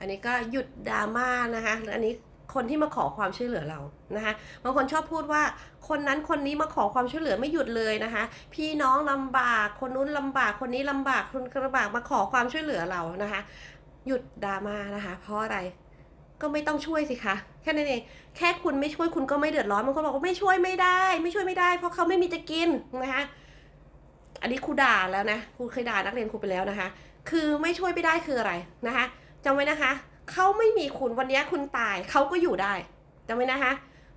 อันนี้ก็หยุดดราม่านะคะอันนี้คนที่มาขอความช่วยเหลือเรานะคะบางคนชอบพูดว่าคนนั้นคนนี้มาขอความช่วยเหลือไม่หยุดเลยนะคะ พี่น้องลำบากคนนู้นลำบากคนนี้ลำบากคนลำบากมาขอความช่วยเหลือเรานะคะ หยุดดราม่านะคะ เพราะอะไรก็ไม่ต้องช่วยสิคะแค่นั้นเองแค่คุณไม่ช่วยคุณก็ไม่เดือดร้อนบางคนบอกว่าไม่ช่วยไม่ได้ ไม่ช่วยไม่ได้ เพราะเขาไม่มีจะกินนะคะอันนี้ครูด่าแล้วนะครูเคยด่านักเรียนครูไปแล้วนะคะ คือไม่ช่วยไม่ได้คืออะไรนะคะ จำไว้นะคะ เขาไม่มีคุณวันนี้คุณตายเขาก็อยู่ได้จำไว้นะคะ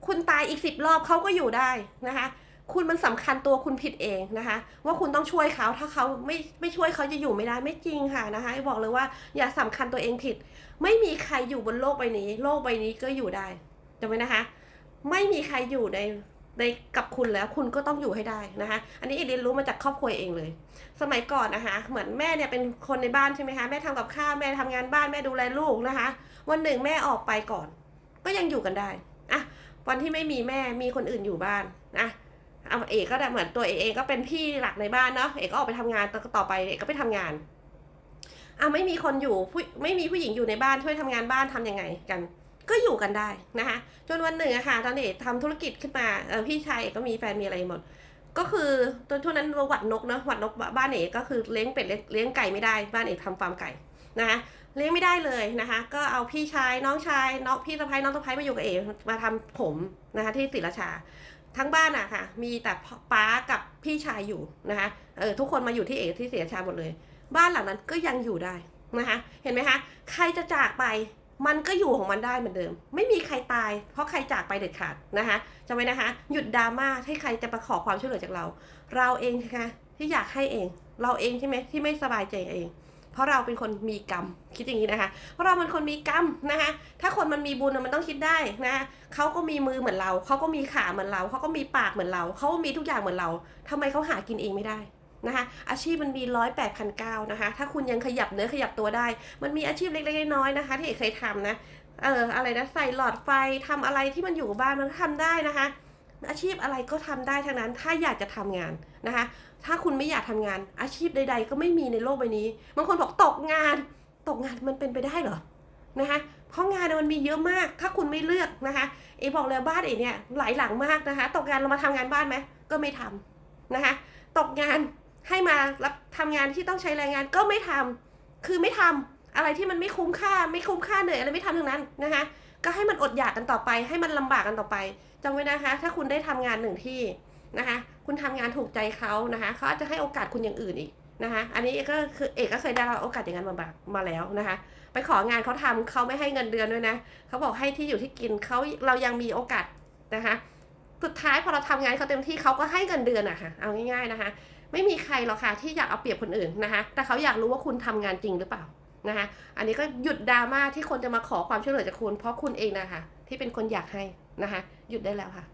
คุณตายอีกสิบรอบเขาก็อยู่ได้นะคะ คุณมันสำคัญตัวคุณผิดเองนะคะ ว่าคุณต้องช่วยเขาถ้าเขาไม่ไม่ช่วยเขาจะอยู่ไม่ได้ไม่จริงค่ะนะคะบอกเลยว่าอย่าสำคัญตัวเองผิด ไม่มีใครอยู่บนโลกใบนี้ โลกใบนี้ก็อยู่ได้จำไว้นะคะ ไม่มีใครอยู่ใน ในกับคุณแล้วคุณก็ต้องอยู่ให้ได้นะคะ อันนี้เอเรียนรู้มาจากครอบครัวเองเลย สมัยก่อนนะคะ เหมือนแม่เนี่ยเป็นคนในบ้านใช่ไหมคะแม่ทำกับข้าวแม่ทำงานบ้านแม่ดูแลลูกนะคะ วันหนึ่งแม่ออกไปก่อน ก็ยังอยู่กันได้อะวันที่ไม่มีแม่มีคนอื่นอยู่บ้านนะเอาเอกก็ได้เหมือนตัวเอกเองก็เป็นพี่หลักในบ้านเนาะเอกก็ออกไปทำงานต่อต่อไปเอกก็ไปทำงานอะไม่มีคนอยู่ผู้ไม่มีผู้หญิงอยู่ในบ้านช่วยทำงานบ้านทำยังไงกัน ก็อยู่กันได้นะคะ จนวันหนึ่งอะค่ะตอนเอกทำธุรกิจขึ้นมาเออพี่ชายเอกก็มีแฟนมีอะไรหมด ก็คือตอนช่วงนั้นหวัดนกเนาะหวัดนกบ้านเอกก็คือเลี้ยงเป็ดเลี้ยงไก่ไม่ได้บ้านเอกทำฟาร์มไก่นะคะเลี้ยงไม่ได้เลยนะคะ ก็เอาพี่ชายน้องชายน้องพี่สะพ้ายน้องสะพ้ายมาอยู่กับเอกมาทำผมนะคะที่ศรีราชา ทั้งบ้านอะค่ะ มีแต่ป้ากับพี่ชายอยู่นะคะเออทุกคนมาอยู่ที่เอกที่ศรีราชาหมดเลย บ้านหลังนั้นก็ยังอยู่ได้นะคะ เห็นไหมคะ ใครจะจากไป มันก็อยู่ของมันได้เหมือนเดิม ไม่มีใครตาย เพราะใครจากไปเด็ดขาดนะคะจำไว้นะคะ หยุดดราม่าให้ใครจะมาขอความช่วยเหลือจากเรา เราเองนะคะที่อยากให้เอง เราเองใช่ไหมที่ไม่สบายใจเอง เพราะเราเป็นคนมีกรรมคิดอย่างนี้นะคะ เพราะเราเป็นคนมีกรรมนะคะ ถ้าคนมันมีบุญมันต้องคิดได้นะะเขาก็มีมือเหมือนเราเขาก็มีขาเหมือนเราเขาก็มีปากเหมือนเราเขามีทุกอย่างเหมือนเราทำไมเขาหากินเองไม่ได้ นะคะอาชีพมันมีร้อยแปดพันเก้านะคะ ถ้าคุณยังขยับเนื้อขยับตัวได้ มันมีอาชีพเล็กๆน้อยๆนะคะ ที่เอกเคยทำนะเอออะไรนะใส่หลอดไฟทำอะไรที่มันอยู่บ้านมันก็ทำได้นะคะ อาชีพอะไรก็ทำได้ทั้งนั้น ถ้าอยากจะทำงานนะคะ ถ้าคุณไม่อยากทำงาน อาชีพใด ๆ ก็ไม่มีในโลกใบนี้บางคนบอกตกงาน ตกงานมันเป็นไปได้เหรอนะคะเพราะงานมันมีเยอะมาก ถ้าคุณไม่เลือกนะคะ เอบอกเลยบ้านเอเนี่ยหลายหลังมากนะคะ ตกงานเรามาทำงานบ้านไหมก็ไม่ทำนะคะ ตกงาน ให้มารับทำงานที่ต้องใช้แรงงานก็ไม่ทำคือไม่ทำอะไรที่มันไม่คุ้มค่า ไม่คุ้มค่าเหนื่อยอะไรไม่ทำทั้งนั้นนะคะก็ให้มันอดอยากกันต่อไป ให้มันลำบากกันต่อไปจำไว้นะคะ ถ้าคุณได้ทำงานหนึ่งที่นะคะ คุณทำงานถูกใจเขานะคะเขาอาจจะให้โอกาสคุณอย่างอื่นอีกนะคะ อันนี้ก็คือเอกก็เคยได้รับโอกาสอย่างนั้นมาบางมาแล้วนะคะ ไปของานเขาทำเขาไม่ให้เงินเดือนด้วยนะเขาบอกให้ที่อยู่ที่กินเขาเรายังมีโอกาสนะคะ สุดท้ายพอเราทำงานเขาเต็มที่เขาก็ให้เงินเดือนอะค่ะเอาง่าย ๆนะคะ ไม่มีใครหรอกค่ะที่อยากเอาเปรียบคนอื่นนะคะ แต่เขาอยากรู้ว่าคุณทำงานจริงหรือเปล่านะคะ อันนี้ก็หยุดดราม่าที่คนจะมาขอความช่วยเหลือจากคุณ เพราะคุณเองนะคะที่เป็นคนอยากให้นะคะ หยุดได้แล้วค่ะ